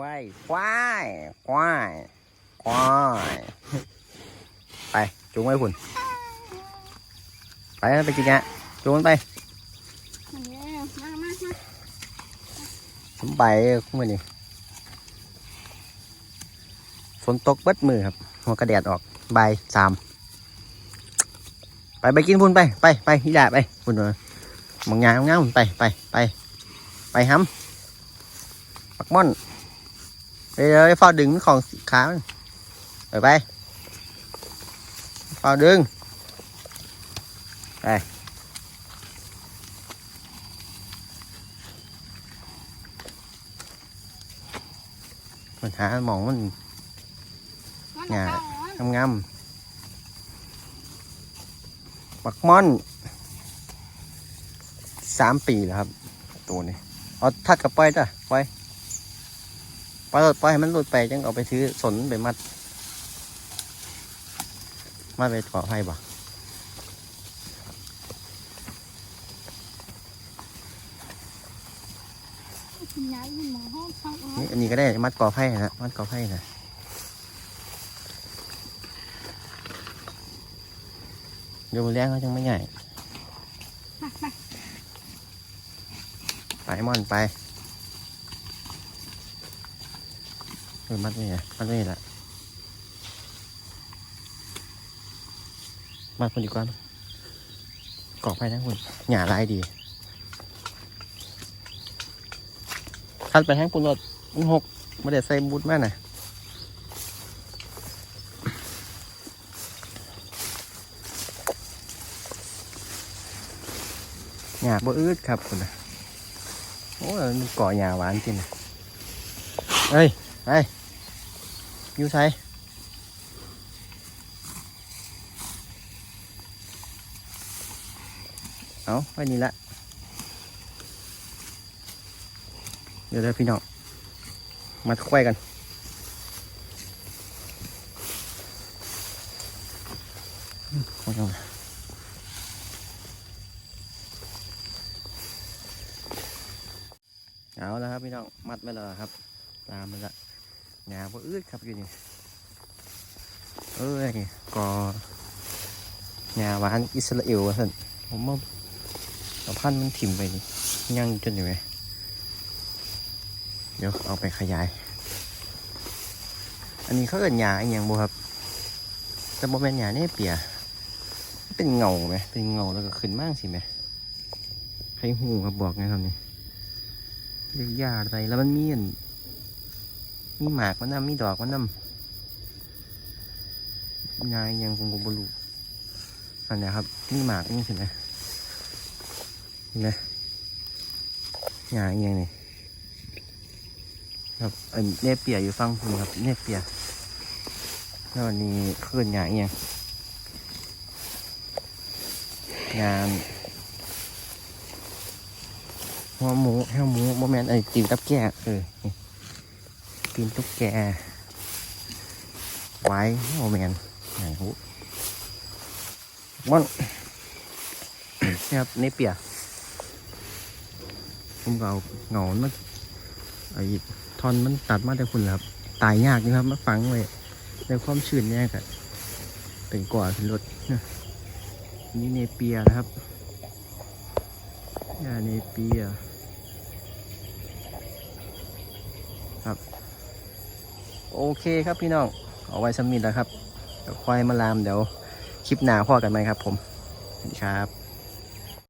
ควายควายควายควายไปจูงไว้คุณไปไปกินแกจูงไปอันนี้มไปเมื่อนี้ฝนตกเบิดมือครับ หัวกระแดดออกใบสามไปไปกินพุ่นไปไปไปพี่ดาไปพุ่นเออมองงามงามไปไปไปไปห้ำปักม่อน เลยเฝ้าดึงของขามันไปไปเฝ้าดึงไปมันหาหมองมันมาเนี่ยเข้างามๆปักม่อนสามปีแล้วครับ ตัวนี้ เอาทัดกับปล่อยจ้ะปล่อยป ล่อยปล่อยให้มันหลุดไปจังเอาไปซื้อสนไปมัด มัดไปเกาะให้บ่คุณยายคุณหมอห้องเข้าเอานี่อันนี้ก็ได้มัดกอไผ่นะมัดกอไผ่นะเดี๋ยวมือแรงเขาจังไม่ใหญ่มามาไปม่อนไป เออมัดนี่ไงมัดนี่แหละมัดคนดีกว่ามั้ยกรอกไปทั้งคนหย่าลายดีคัดไปทั้งปุ่นรถมันหกไม่ได้ใส่บูทมากนะหย่าบ่อืดครับคุณนะโอ้ยเกาะหญ้าหวานจริงนะเฮ้ย ไปอยูไซเอาไปนี่ละ เดี๋ยวเดี๋ยวพี่น้อง มาควายกันอืมเอาเข้ามาเอาแล้วครับพี่น้อง มัดไว้แล้วครับ ตามมันละ งาบ่อืดครับอยู่นี่เอ้ยกองาหวานอิสราเอลวะท่นผมว่าเอาพันมันถิ่มไปนี่ย่างจนอยู่ไหมเดี๋ยวเอาไปขยาย อันนี้เขาเอิ้นหญ้าอย่างบ่ครับ แต่บ่แม่นหญ้าเนี่ยเปียเป็นเงาไหมเป็นเงาแล้วก็ขึ้นมากสิไหมใครหูครับบอกไงครับนี่เรียกยาอะไรแล้วมันมีอัน มีหมากมันนำมีดอกมันนำยายยังคงบรูอันนี้ครับมีหมากนี่สินะเห็นไหมยายยังนี่ครับอันเนยเปียอยู่ฟังคุณครับเนยเปียแล้วอันนี้ขึ้นยายยังงานหัวหมูหัวหมูโมแมนไอ้ตีนตับแก่เออ ตีนตุ๊กแก ไว้โมแมนไหนหูมันนี่ครับนี่เปียกผมก็เอาเหงามันไอ้ทอนมันตัดมาแต่คุณครับ ตายยากนะครับมาฝังไว้ในความชื้นเนี่ยกับเป็นก่อเป็นรถนะนี่เนเปียนะครับยาเนเปีย โอเคครับพี่น้องเอาไว้สมิธแล้วครับเดี๋ยวควายมาลามเดี๋ยวคลิปหน้าพ่อกันไหมครับผมสวัสดีครับ